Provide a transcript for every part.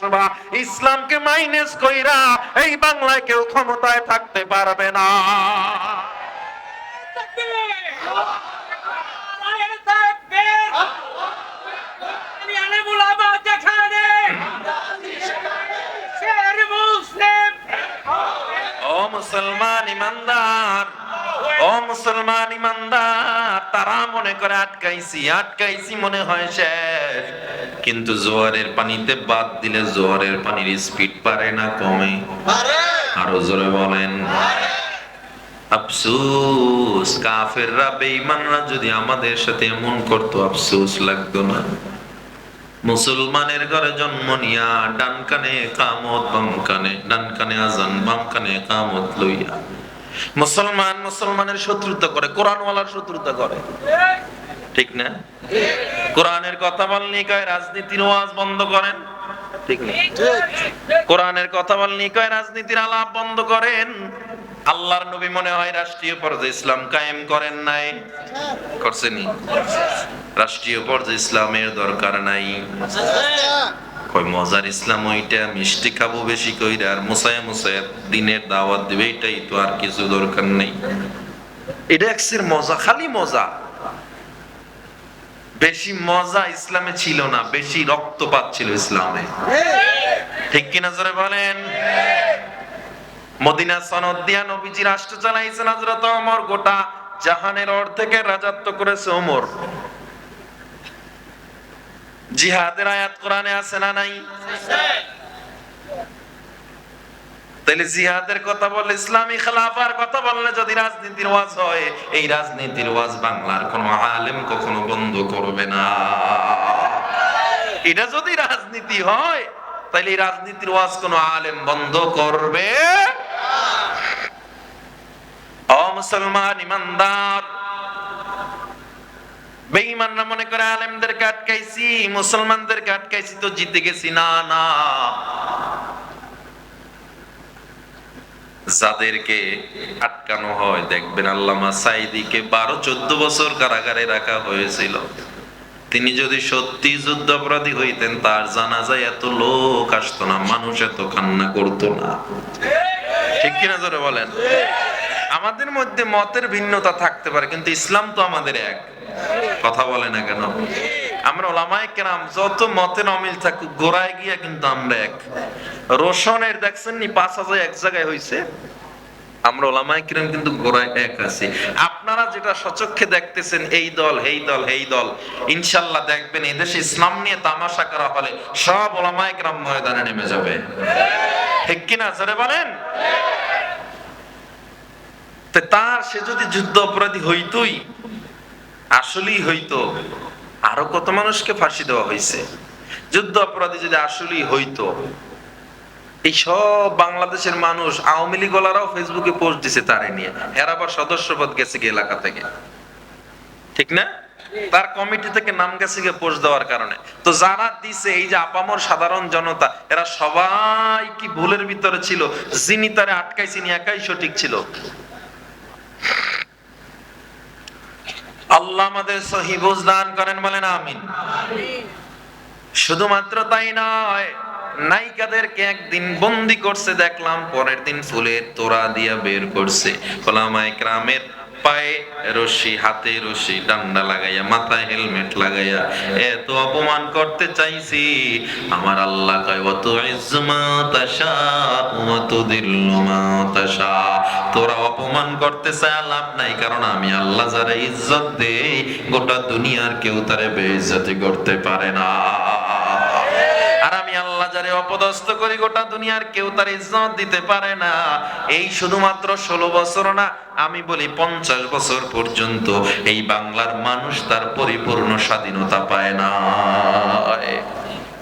আসবা। ইসলামকে মাইনাস কইরা এই বাংলায় কেউ ক্ষমতায় থাকতে পারবে না। মুসলমান ইমানদার। ও মুসলমান ইমানদার তারা মনে করে আটকাইছি আটকাইছি মনে হয় শেষ। কিন্তু জোয়ারের পানিতে বাদ দিলে জোয়ারের পানির স্পিড পারে না কমে। আরও জোরে বলেন। আফসোস কাফেররা বেঈমানরা যদি আমাদের সাথে এমন করতো আফসোস লাগতো না। মুসলমানের ঘরে জন্ম নিয়া ডান কানে কামত বাম কানে ডান কানে আজান বাম কানে কামত লইয়া। মুসলমান মুসলমানের শত্রুতা করে, কোরআনওয়ালার শত্রুতা করে। ঠিক না? কোরআনের কথা বলনি কয়, রাজনীতির ওয়াজ বন্ধ করেন? ঠিক না? কোরআনের কথা বলনি কয়, রাজনীতির আলাপ বন্ধ করেন? আল্লাহর নবী মনে হয় রাষ্ট্রীয় পর্যায়ে ইসলাম কায়েম করেন নাই। করছেনি রাষ্ট্রীয় পর্যায়ে ইসলামের দরকার নাই। কই, মজার ইসলাম ওইটা, মিষ্টি খাব বেশি কইরা, আর মুসায়া মুসায়া দিনের দাওয়াত দিবে, এটাই তো আর কিছু দরকার নেই। এটা একসের মজা, খালি মজা। বেশি মজা ইসলামে ছিল না, বেশি রক্তপাত ছিল ইসলামে। ঠিক কিনা জোরে বলেন? মদিনা সনদ দিয়া নবীজি রাষ্ট্র চালাইছেন হযরত ওমর, গোটা জাহানের অর্ধেকের রাজত্ব করেছে ওমর। জিহাদের আয়াত কোরআনে আছে না নাই? তাহলে জিহাদের কথা ইসলামী খেলাফার কথা বললে যদি রাজনীতির ওয়াজ হয়, এই রাজনীতির ওয়াজ বাংলার কোন আলেম কখনো বন্ধ করবে না। এটা যদি রাজনীতি হয় তাহলে রাজনীতির ওয়াজ কোন আলেম বন্ধ করবে? ও মুসলমান, ইমানদার বেঈমানরা মনে করে আলেমদেরকে আটকাইছি, মুসলমানদেরকে আটকাইছি তো জিতে গেছি। না না। যাদেরকে আটকানো হয়, দেখবেন আল্লামা সাইদিকে বারো, চোদ্দ বছর কারাগারে রাখা হয়েছিল। তিনি যদি সত্যি যুদ্ধ অপরাধী হইতেন, তার জানা যায় এত লোক আসতো না, মানুষ এত কান্না করতো না। ঠিক কিনা জোরে বলেন? আমাদের মধ্যে মতের ভিন্নতা থাকতে পারে, কিন্তু ইসলাম তো আমাদের এক। কথা বলে না কেন? আমরা ওলামায়ে কেরাম, যত মতের অমিল থাকুক, গোড়ায় গিয়া কিন্তু আমরা এক। রোশনের দেখছেন পাঁচ হাজার এক জায়গায় হইছে। আমরা ওলামায়ে কিরাম কিন্তু গোড়ায় এক আছি। আপনারা যেটা সচক্ষে দেখতেছেন, এই দল এই দল এই দল, ইনশাল্লাহ দেখবেন এই দেশে ইসলাম নিয়ে তামাশা করা হলে সব ওলামায়ে কিরাম ময়দানে নেমে যাবে। ঠিক কিনা? জোরে বলেন? তার সে যদি যুদ্ধ অপরাধী হইতই, আসলেই হইতো আরও কত মানুষকে ফাঁসি দেওয়া হয়েছে যুদ্ধ অপরাধী যদি আসলেই হইতো, এই সব বাংলাদেশের মানুষ, আওয়ামী লীগ ওলারাও ফেসবুকে পোস্ট দিছে তারে নিয়ে। এরা আবার সদস্যপদ গেছে কি এলাকা থেকে। ঠিক না? তার কমিটি থেকে নাম গেছে গিয়ে পোস্ট দেওয়ার কারণে। তো যারা দিছে, এই যে আপামর সাধারণ জনতা, এরা সবাই কি ভুলের ভিতরে ছিল? যিনি তারে আটকাইছিনি, একাই সঠিক ছিল? আল্লাহ আমাদের সহি বুঝদান করেন, বলেন আমিন। শুধুমাত্র তাই নয়, নায়িকাদেরকে একদিন বন্দি করছে, দেখলাম পরের দিন ফুলের তোরা দিয়া বের করছে। ওলামায়ে ক্রামের পায়ে রশি, হাতে রশি, ডান্ডা লাগাইয়া, মাথায় হেলমেট লাগাইয়া এত অপমান করতে চাইছি। আমার আল্লাহ তোরা অপমান করতে চায় লাভ নাই, কারণ আমি আল্লাহ যারা ইজ্জত দেই, গোটা দুনিয়ার কেউ তারে বেইজ্জতি করতে পারে না আর আমি আল্লাহ যারে অপদস্থ করি গোটা দুনিয়ার কেউ তার ইজ্জত দিতে পারে না। এই শুধুমাত্র ষোলো বছর না, আমি বলি পঞ্চাশ বছর পর্যন্ত এই বাংলার মানুষ তার পরিপূর্ণ স্বাধীনতা পায় না।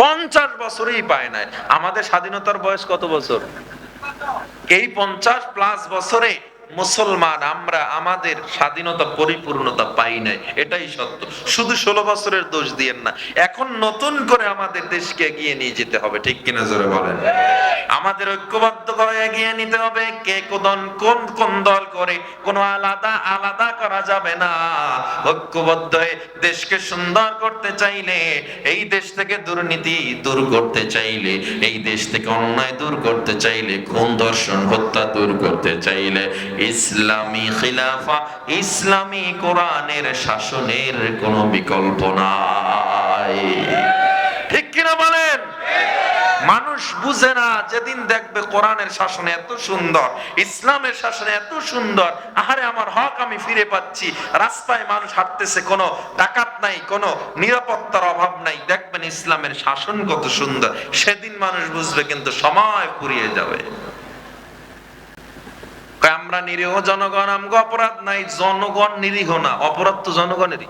পঞ্চাশ বছরই পায় না আমাদের স্বাধীনতার বয়স কত বছর? এই পঞ্চাশ প্লাস বছরে মুসলমান, আমরা আমাদের স্বাধীনতা, পরিপূর্ণতা পাই নাই। এটাই সত্য। শুধু ষোলো বছরের দোষ দিয়েন না, এখন নতুন করে আমাদের দেশকে এগিয়ে নিয়ে যেতে হবে। ঠিক কিনা জোরে বলেন? আমাদের ঐক্যবদ্ধ করে এগিয়ে নিতে হবে। কে কোন কোন কোন দল করে, কোনো আলাদা আলাদা করা যাবে না। ঐক্যবদ্ধ হয়ে দেশকে সুন্দর করতে চাইলে, এই দেশ থেকে দুর্নীতি দূর করতে চাইলে, এই দেশ থেকে অন্যায় দূর করতে চাইলে, খুন, ধর্ষণ, হত্যা দূর করতে চাইলে ইসলামী খিলাফা, ইসলামী কোরআনের শাসনের কোনো বিকল্প নাই। ঠিক কিনা বলেন? মানুষ বুঝে না যেদিন দেখবে কোরআনের শাসনে এত সুন্দর, ইসলামের শাসনে এত সুন্দর, আহারে আমার হক আমি ফিরে পাচ্ছি। রাস্তায় মানুষ হাঁটতেছে, কোনো ডাকাত নাই, কোনো নিরাপত্তার অভাব নাই। দেখবেন ইসলামের শাসন কত সুন্দর, সেদিন মানুষ বুঝবে কিন্তু সময় ফুরিয়ে যাবে। আমরা নিরীহ, জনগণ আমগো অপরাধ নাই, জনগণ নিরীহ না, অপরাধ তো জনগণেরই।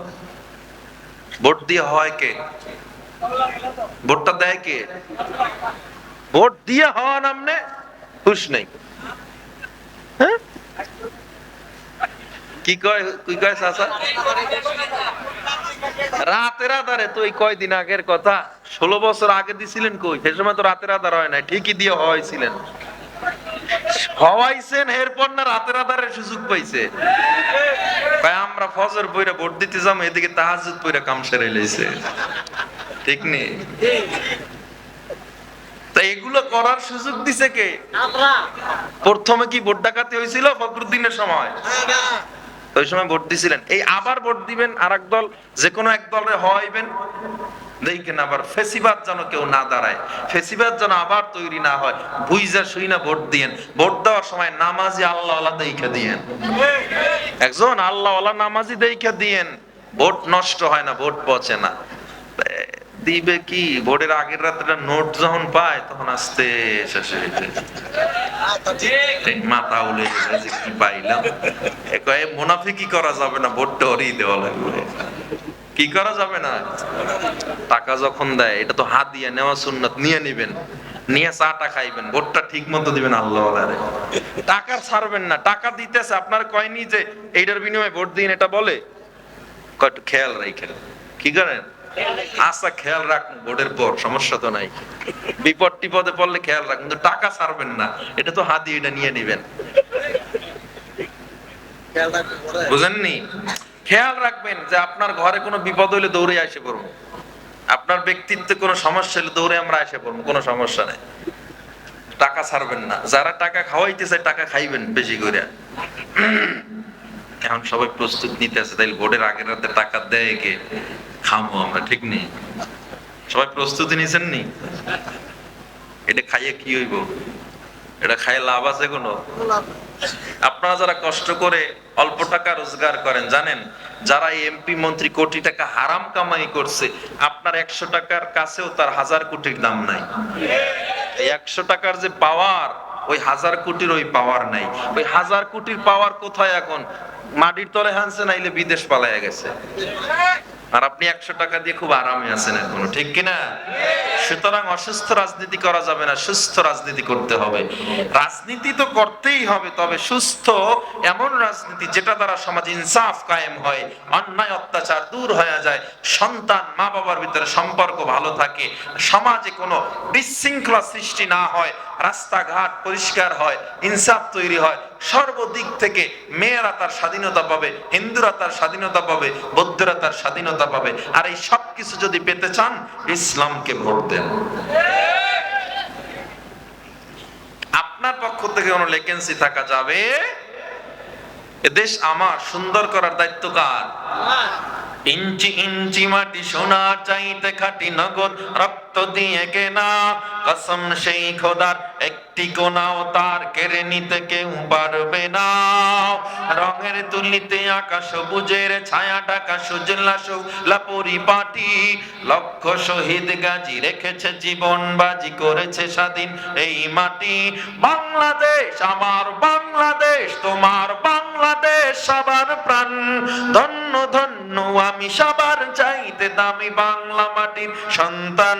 ভোট দিয়ে হয় কে? ভোটটা দেয় কে? ভোট দিয়ে হওয়া নামনে খুশ নেই। হ্যাঁ? কি কয় কি কয় চাচা? রাতের আধারে, তো এই কয়দিন আগের কথা, ষোলো বছর আগে দিছিলেন কই? সে সময় তো রাতের আধার হয় নাই, ঠিকই দিয়ে হওয়াইছিলেন এরপর না সুযোগ পাইছে। ভাই, আমরা ফজর বইরা ভোট দিতে যাব, এদিকে তাহাজুদ বইরা কাম সেরে ঠিক নেই এগুলো করার সুযোগ দিছে কে? প্রথমে কি ভোট ডাকাতি হয়েছিল ফখরুদ্দিনের সময়? ওই সময় ভোট দিছিলেন। এই আবার ভোট দিবেন আর দল যে কোনো এক দলে হওয়াইবেন। দেখেন আবার ফেসিবাদ যেন কেউ না দাঁড়ায়। ফেসিবাদ যেন আবার তৈরি না হয়। শুই না ভোট ভোট দেওয়ার সময় নামাজি আল্লাহ দিয়েন। একজন আল্লাহ নামাজি দিয়েন। ভোট নষ্ট হয় না, ভোট পচে না। দিবে কি? ভোটের আগের রাত্রে নোট যখন পায়, তখন আসতে মাথা উলে কি পাইলাম। করা যাবে না, ভোটটা হরিয়ে দেওয়া লাগবে। কি করা যাবে না? টাকা যখন দেয় এটা তো হাত দিয়ে নেওয়া সুন্নত নিয়ে নিবেন। নিয়ে চাটা খাইবেন ভোটটা ঠিক মতো দিবেন আল্লাহ টাকা ছাড়বেন না। টাকা দিতেছে আপনার কয়নি যে এইটার বিনিময়ে ভোট দিন এটা বলে? খেয়াল রাখেন কি করেন? আচ্ছা খেয়াল রাখুন ভোটের পর সমস্যা তো নাই। বিপদ টিপদে পড়লে খেয়াল রাখুন টাকা ছাড়বেন না। এটা তো হাত দিয়ে এটা নিয়ে নিবেন। বুঝেননি? খেয়াল রাখবেন যে আপনার ঘরে কোনো বিপদ হইলে দৌড়ে এসে পড়ব। আপনার ব্যক্তিত্বে কোনো সমস্যা হলে দৌড়ে আমরা এসে পড়ব, কোনো সমস্যা নেই। টাকা ছাড়বেন না। যারা টাকা খাওয়াইতেছে, টাকা খাইবেন বেশি করে এখন সবাই প্রস্তুত নিতে আছে তাইলে ভোটের আগের রাতে টাকা দেয় কে? খামো আমরা, ঠিক নেই। সবাই প্রস্তুতি নিছেন নি? এটা খাইয়ে কি হইব? এটা খাইয়ে লাভ আছে কোনো? আপনারা যারা কষ্ট করে অল্প টাকা রোজগার করেন, জানেন, যারা এমপি মন্ত্রী কোটি টাকা হারাম কামাই করছে, আপনার একশো টাকার কাছেও তার হাজার কোটির দাম নাই। একশো টাকার যে পাওয়ার, ওই হাজার কোটির ওই পাওয়ার নাই। ওই হাজার কোটির পাওয়ার কোথায় এখন? মাটির তলে হানছে, নাইলে বিদেশ পালাইয়া গেছে। আর আপনি একশো টাকা দিয়ে খুব আরামে আছেন এখনও, ঠিক কিনা? সুতরাং অসুস্থ রাজনীতি করা যাবে না, সুস্থ রাজনীতি করতে হবে। রাজনীতি তো করতেই হবে, তবে সুস্থ এমন রাজনীতি যেটা দ্বারা সমাজ ইনসাফ কায়েম হয়, অন্যায় অত্যাচার দূর হয়ে যায়, সন্তান মা বাবার ভিতরে সম্পর্ক ভালো থাকে, সমাজে কোনো বিশৃঙ্খলা সৃষ্টি না হয়, রাস্তাঘাট পরিষ্কার হয়, ইনসাফ তৈরি হয়, সর্বদিক থেকে মেয়েরা তার স্বাধীনতা পাবে, হিন্দুরা তার স্বাধীনতা পাবে, বৌদ্ধরা তার স্বাধীনতা পাবে। আর এই সব কিছু যদি পেতে চান, ইসলামকে ভোট দেন। আপনার পক্ষ থেকে কোন লেকেন্সি থাকা যাবে? দেশ আমার, সুন্দর করার দায়িত্ব কার? ইঞ্চি ইঞ্চি মাটি সোনা চাইতে খাটি নগর রক্ত দিয়ে কেনা কসম সেই খোদার, একটি তার কেড়ে নিতে কেউ পারবে না। রঙের তুলিতে আকাশ ছায়া সুজলা সুলা পরিপাটি। শহীদ গাজী রেখেছে জীবন, বাজি করেছে স্বাধীন এই মাটি। বাংলাদেশ আমার বাংলাদেশ, তোমার বাংলাদেশ সবার প্রাণ। ধন্য ধন্য, আমি সবার চাইতে দামি বাংলা মাটির সন্তান।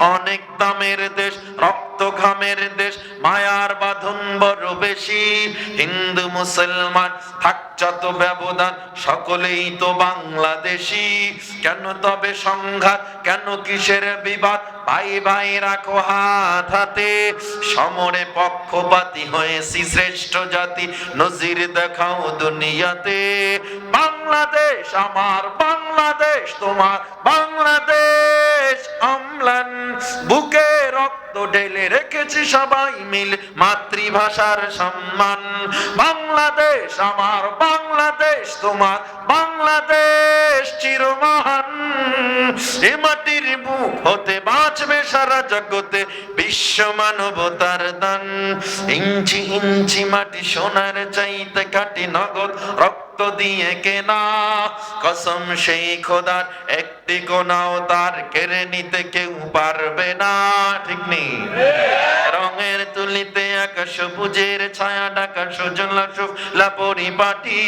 অনেক দামের দেশ, রক্ত ঘামের দেশ, মায়ার বাঁধন বড় বেশি। হিন্দু, মুসলমান থাক যত ব্যবধান, সকলেই তো বাংলাদেশি। কেন তবে সংঘাত, কেন কিসের বিবাদ? ভাই ভাই রাখো হাত হাতে। সমরে পক্ষপাতি হয়েছি শ্রেষ্ঠ জাতি, নজির দেখাও দুনিয়াতে। বাংলাদেশ আমার বাংলাদেশ তোমার বাংলাদেশ অম্লান বুকে রক্ত মাটির হতে বাঁচবে সারা জগতে বিশ্ব মানবতার দান। ইঞ্চি ইঞ্চি মাটি সোনার চাইতে কাটি নগদ রক্ত দিয়ে কেনা। কসম সেই খোদার একটি কোনাও তার কেড়ে নিতে কেউ পারবে না, ঠিক নেই। রঙের তুলিতে আকাশ, সবুজের ছায়া ডাকা সুজলা শুভলা পরিপাটি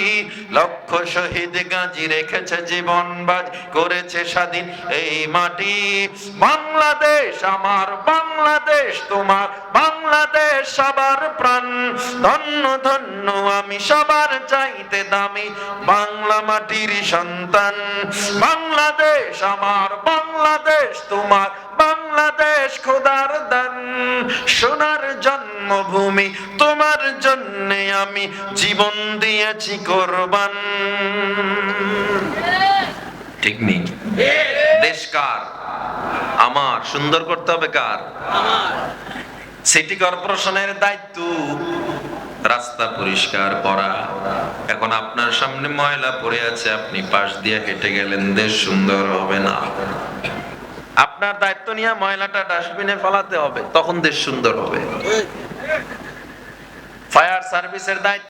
লক্ষ শহীদ গাজী রেখেছে জীবন বাজ, করেছে স্বাধীন এই মাটি। বাংলাদেশ আমার, বাংলাদেশ তোমার, বাংলাদেশ সবার প্রাণ। ধন্য ধন্য, আমি সবার চাইতে দামি বাংলা মাটির সন্তান। বাংলাদেশ আমার, বাংলাদেশ তোমার বাংলাদেশ খোদার দান সোনার জন্মভূমি তোমার জন্যে আমি জীবন দিয়েছি কোরবান। ঠিক নেই। দেশ কার? আমার। সুন্দর করতে হবে কার? সিটি কর্পোরেশনের দায়িত্ব। রাস্তা পরিষ্কার করা। এখন আপনার সামনে ময়লা পড়ে আছে আপনি পাশ দিয়ে হেঁটে গেলেন দেশ সুন্দর হবে না। আপনার দায়িত্ব নিয়ে ময়লাটা ডাস্টবিনে ফেলাতে হবে তখন দেশ সুন্দর হবে। ফায়ার সার্ভিসের দায়িত্ব